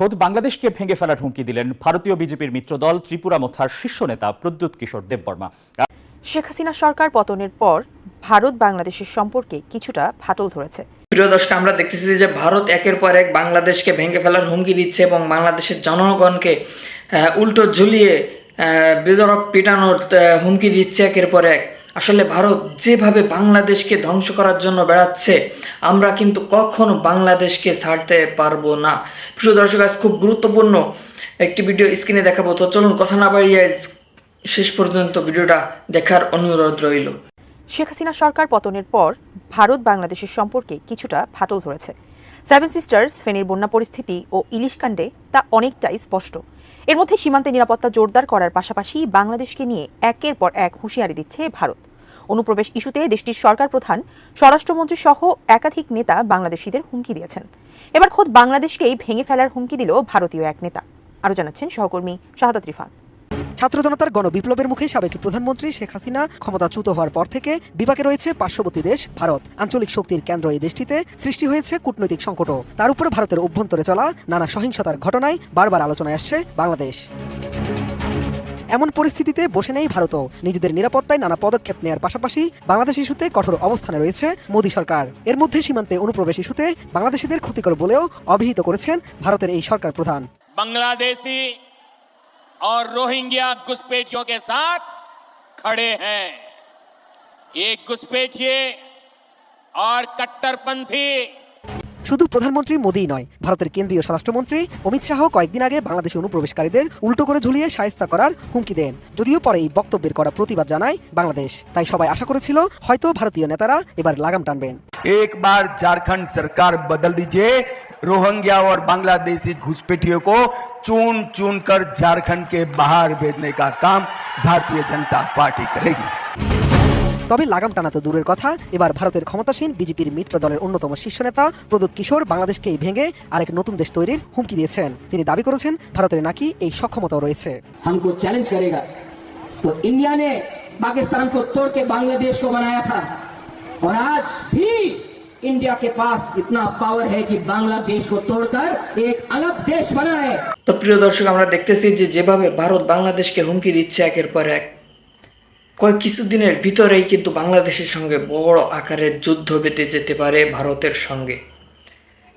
খোদ বাংলাদেশকে ভেঙে ফেলার হুমকি দিলেন ভারতীয় বিজেপির মিত্রদল ত্রিপুরা মোথার শীর্ষ নেতা প্রদ্যুৎ কিশোর দেববর্মা। শেখ হাসিনা সরকার পতনের পর ভারত বাংলাদেশের সম্পর্কে কিছুটা ফাটল ধরেছে। প্রিয় দর্শক আমরা দেখতেছি যে ভারত একের পর এক বাংলাদেশকে ভেঙে ফেলার হুমকি দিচ্ছে এবং বাংলাদেশের জনগণকে আহ, উল্টো ঝুলিয়ে আহ, বেদরক পিটানোর আহ, হুমকি দিচ্ছে একের পর এক। আসলে ভারত যেভাবে বাংলাদেশকে ধ্বংস করার জন্য বেড়াচ্ছে, আমরা কিন্তু কখনো বাংলাদেশকে ছাড়তে পারব না। প্রিয় দর্শক, আজ খুব গুরুত্বপূর্ণ একটি ভিডিও স্ক্রিনে দেখাবো। তো চলুন, কথা না বাড়িয়ে শেষ পর্যন্ত ভিডিওটা দেখার অনুরোধ রইল। শেখ হাসিনা সরকার পতনের পর ভারত বাংলাদেশের সম্পর্কে কিছুটা ফাটল ধরেছে। সেভেন সিস্টার্স ফেনীর বন্যা পরিস্থিতি ও ইলিশ কাণ্ডে তা অনেকটাই স্পষ্ট। এর মধ্যে সীমান্তে নিরাপত্তা জোরদার করার পাশাপাশি বাংলাদেশকে নিয়ে একের পর এক হুঁশিয়ারি দিচ্ছে ভারত। অনুপ্রবেশ ইস্যুতে দেশটির সরকার প্রধান, স্বরাষ্ট্রমন্ত্রী সহ একাধিক নেতা বাংলাদেশিদের হুমকি দিয়েছেন। এবার খোদ বাংলাদেশকেই ভেঙে ফেলার হুমকি দিল ভারতীয় এক নেতা। আরও জানাচ্ছেন সহকর্মী শাহাদাত রিফাত। ছাত্র জনতার গণবিপ্লবের মুখে সাবেক প্রধানমন্ত্রী শেখ হাসিনা ক্ষমতাচ্যুত হওয়ার পর থেকে বিপাকে রয়েছে পার্শ্ববর্তী দেশ ভারত। আঞ্চলিক শক্তির কেন্দ্র এই দেশটিতে সৃষ্টি হয়েছে কূটনৈতিক সংকটও। তার উপর ভারতের অভ্যন্তরে চলা নানা সহিংসতার ঘটনায় বারবার আলোচনায় আসছে বাংলাদেশ। এমন পরিস্থিতিতে বসে নেই ভারতও। নিজেদের নিরাপত্তায় নানা পদক্ষেপ নেওয়ার পাশাপাশি বাংলাদেশ ইস্যুতে কঠোর অবস্থানে রয়েছে মোদী সরকার। এর মধ্যে সীমান্তে অনুপ্রবেশ ইস্যুতে বাংলাদেশিদের ক্ষতিকর বলেও অভিহিত করেছেন ভারতের এই সরকার প্রধান। বাংলাদেশি और रोहिंग्या घुसपैठियों के साथ खड़े हैं ये घुसपैठिए और कट्टरपंथी শুধু প্রধানমন্ত্রী মোদী নয় ভারতের কেন্দ্রীয় স্বরাষ্ট্রমন্ত্রী অমিত শাহ কয়েকদিন আগে বাংলাদেশে অনুপ্রবেশকারীদের উল্টো করে ঝুলিয়ে সায়স্তা করার হুমকি দেন যদিও পরে এই বক্তব্যের করা প্রতিবাদ জানায় বাংলাদেশ তাই সবাই আশা করেছিল হয়তো ভারতীয় নেতারা এবার লাগাম টানবেন एक बार झारखंड सरकार बदल दीजिए रोहिंग्या और बांग्लादेशी घुसपैठियों को चुन चुन कर झारखंड के बाहर भेजने का काम भारतीय जनता पार्टी करेगी তবে লাগাম টানা তো দূরের কথা এবার ভারতের ক্ষমতাসীন বিজেপির মিত্র দলের অন্যতম শীর্ষ নেতা প্রদোত কিশোর বাংলাদেশকেই ভেঙে আরেক নতুন দেশ তৈরির হুমকি দিয়েছেন তিনি দাবি করেছেন ভারতের নাকি এই সক্ষমতাও রয়েছে हमको चैलेंज करेगा तो इंडिया ने पाकिस्तान को तोड़ के बांग्लादेश को बनाया था और आज भी इंडिया के पास इतना पावर है कि बांग्लादेश को तोड़कर एक अलग देश बनाए তো প্রিয় দর্শক আমরা দেখতেছি যে যেভাবে ভারত বাংলাদেশকে হুমকি দিচ্ছে একের পর এক কয়েক কিছুদিনের ভিতরেই কিন্তু বাংলাদেশের সঙ্গে বড় আকারের যুদ্ধ বেঁধে যেতে পারে ভারতের সঙ্গে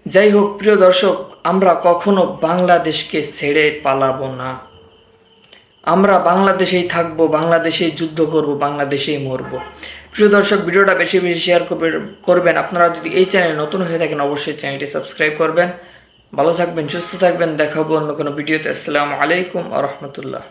যাই হোক প্রিয় দর্শক আমরা কখনো বাংলাদেশকে ছেড়ে পালাবো না আমরা বাংলাদেশেই থাকবো বাংলাদেশেই যুদ্ধ করব বাংলাদেশেই মরবো প্রিয় দর্শক, ভিডিওটা বেশি বেশি শেয়ার করবেন। আপনারা যদি এই চ্যানেলে নতুন হয়ে থাকেন, অবশ্যই চ্যানেলটি সাবস্ক্রাইব করবেন। ভালো থাকবেন, সুস্থ থাকবেন। দেখাবো অন্য কোনো ভিডিওতে। আসসালামু আলাইকুম আ রহমতুল্লাহ।